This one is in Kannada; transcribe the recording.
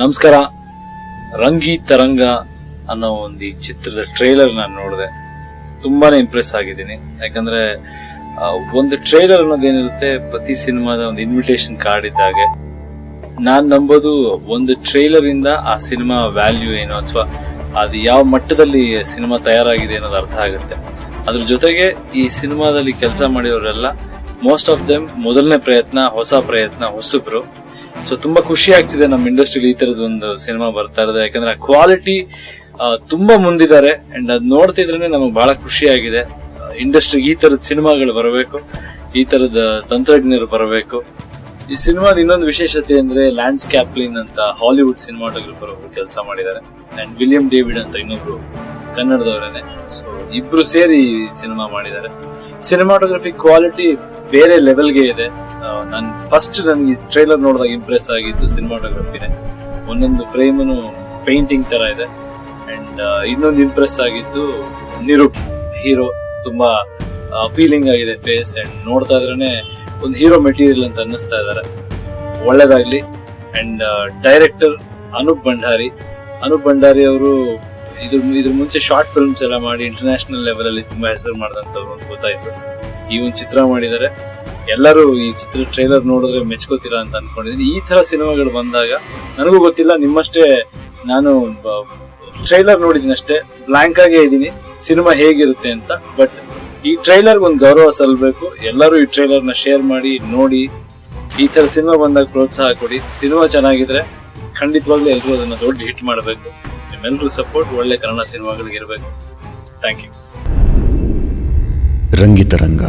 ನಮಸ್ಕಾರ. ರಂಗಿ ತರಂಗ ಅನ್ನೋ ಒಂದು ಈ ಚಿತ್ರದ ಟ್ರೈಲರ್ ನಾನು ನೋಡಿದೆ. ತುಂಬಾನೇ ಇಂಪ್ರೆಸ್ ಆಗಿದ್ದೀನಿ. ಯಾಕಂದ್ರೆ ಒಂದು ಟ್ರೈಲರ್ ಅನ್ನೋದೇನಿರುತ್ತೆ ಪ್ರತಿ ಸಿನಿಮಾದ ಒಂದು ಇನ್ವಿಟೇಷನ್ ಕಾರ್ಡ್ ಇದ್ದಾಗೆ ನಾನ್ ನಂಬೋದು ಒಂದು ಟ್ರೈಲರ್ ಇಂದ ಆ ಸಿನಿಮಾ ವ್ಯಾಲ್ಯೂ ಏನು ಅಥವಾ ಅದು ಯಾವ ಮಟ್ಟದಲ್ಲಿ ಸಿನಿಮಾ ತಯಾರಾಗಿದೆ ಅನ್ನೋದು ಅರ್ಥ ಆಗುತ್ತೆ. ಅದ್ರ ಜೊತೆಗೆ ಈ ಸಿನಿಮಾದಲ್ಲಿ ಕೆಲಸ ಮಾಡಿರೋರೆಲ್ಲ ಮೋಸ್ಟ್ ಆಫ್ ದೆಮ್ ಮೊದಲನೇ ಪ್ರಯತ್ನ, ಹೊಸ ಪ್ರಯತ್ನ, ಹೊಸಬ್ರು. ಸೊ ತುಂಬಾ ಖುಷಿ ಆಗ್ತಿದೆ ನಮ್ಮ ಇಂಡಸ್ಟ್ರಿಲಿ ಈ ತರದ ಒಂದು ಸಿನಿಮಾ ಬರ್ತಾ ಇರೋದು. ಯಾಕಂದ್ರೆ ಆ ಕ್ವಾಲಿಟಿ ತುಂಬಾ ಮುಂದಿದ್ದಾರೆ. ಅಂಡ್ ಅದ್ ನೋಡ್ತಿದ್ರೆ ನಮಗೆ ಬಹಳ ಖುಷಿ ಆಗಿದೆ. ಇಂಡಸ್ಟ್ರಿಗೆ ಈ ತರದ ಸಿನಿಮಾಗಳು ಬರಬೇಕು. ಈ ತರದ ತಂತ್ರಜ್ಞರು ಬರಬೇಕು. ಈ ಸಿನಿಮಾದ ಇನ್ನೊಂದು ವಿಶೇಷತೆ ಅಂದ್ರೆ ಲ್ಯಾಂಡ್ ಸ್ಕ್ಯಾಪ್ಲಿನ್ ಅಂತ ಹಾಲಿವುಡ್ ಸಿನಿಮಾಟೋಗ್ರಫರ್ ಅವರು ಕೆಲಸ ಮಾಡಿದ್ದಾರೆ. ಅಂಡ್ ವಿಲಿಯಂ ಡೇವಿಡ್ ಅಂತ ಇನ್ನೊಬ್ರು ಕನ್ನಡದವರೇನೆ ಸೊ ಇಬ್ರು ಸೇರಿ ಸಿನಿಮಾ ಮಾಡಿದ್ದಾರೆ. ಸಿನಿಮಾಟೋಗ್ರಫಿ ಕ್ವಾಲಿಟಿ ಬೇರೆ ಲೆವೆಲ್ಗೆ ಇದೆ. ನಾನು ಫಸ್ಟ್ ನನಗೆ ಟ್ರೈಲರ್ ನೋಡಿದಾಗ ಇಂಪ್ರೆಸ್ ಆಗಿದ್ದು ಸಿನಿಮಾಟೋಗ್ರಫಿನೇ ಒಂದೊಂದು ಫ್ರೇಮನು ಪೇಂಟಿಂಗ್ ತರ ಇದೆ. ಅಂಡ್ ಇನ್ನೊಂದು ಇಂಪ್ರೆಸ್ ಆಗಿದ್ದು ನಿರೂಪ್ ಹೀರೋ ತುಂಬಾ ಅಪೀಲಿಂಗ್ ಆಗಿದೆ ಫೇಸ್ ಅಂಡ್ ನೋಡ್ತಾ ಇದ್ರೇನೆ ಒಂದು ಹೀರೋ ಮೆಟೀರಿಯಲ್ ಅಂತ ಅನ್ನಿಸ್ತಾ ಇದ್ದಾರೆ. ಒಳ್ಳೇದಾಗ್ಲಿ. And director Anup Bhandari. Anoop Bhandari ಅವರು ಇದ್ರ ಇದ್ರ ಮುಂಚೆ ಶಾರ್ಟ್ ಫಿಲ್ಮ್ಸ್ ಎಲ್ಲ ಮಾಡಿ ಇಂಟರ್ನ್ಯಾಷನಲ್ ಲೆವೆಲ್ ಅಲ್ಲಿ ತುಂಬಾ ಹೆಸರು ಮಾಡಿದಂಥವ್ರು ಅಂತ ಗೊತ್ತಾಯ್ತು. ಈ ಒಂದು ಚಿತ್ರ ಮಾಡಿದರೆ. ಎಲ್ಲರೂ ಈ ಚಿತ್ರ ಟ್ರೈಲರ್ ನೋಡಿದ್ರೆ ಮೆಚ್ಕೋತೀರಾ ಅಂತ ಅನ್ಕೊಂಡಿದ್ದೀನಿ ಈ ತರ ಸಿನಿಮಾಗಳು ಬಂದಾಗ ನನಗೂ ಗೊತ್ತಿಲ್ಲ, ನಿಮ್ಮಷ್ಟೇ ನಾನು ಟ್ರೈಲರ್ ನೋಡಿದ್ದೀನಿ ಅಷ್ಟೇ. ಬ್ಲಾಂಕ್ ಆಗೇ ಇದ್ದೀನಿ. ಸಿನಿಮಾ ಹೇಗಿರುತ್ತೆ ಅಂತ. ಬಟ್ ಈ ಟ್ರೈಲರ್ ಒಂದು ಗೌರವ ಸಲ್ಲಬೇಕು ಎಲ್ಲರೂ ಈ ಟ್ರೈಲರ್ನ ಶೇರ್ ಮಾಡಿ, ನೋಡಿ. ಈ ತರ ಸಿನಿಮಾ ಬಂದಾಗ ಪ್ರೋತ್ಸಾಹ ಕೊಡಿ. ಸಿನಿಮಾ ಚೆನ್ನಾಗಿದ್ರೆ ಖಂಡಿತವಾಗ್ಲೂ ಎಲ್ಲರೂ ಅದನ್ನ ದೊಡ್ಡ ಹಿಟ್ ಮಾಡಬೇಕು. ನಿಮ್ಮೆಲ್ಲರೂ ಸಪೋರ್ಟ್ ಒಳ್ಳೆ ಕನ್ನಡ ಸಿನಿಮಾಗಳಿಗೆ ಇರಬೇಕು ಥ್ಯಾಂಕ್ ಯು ರಂಗಿತರಂಗ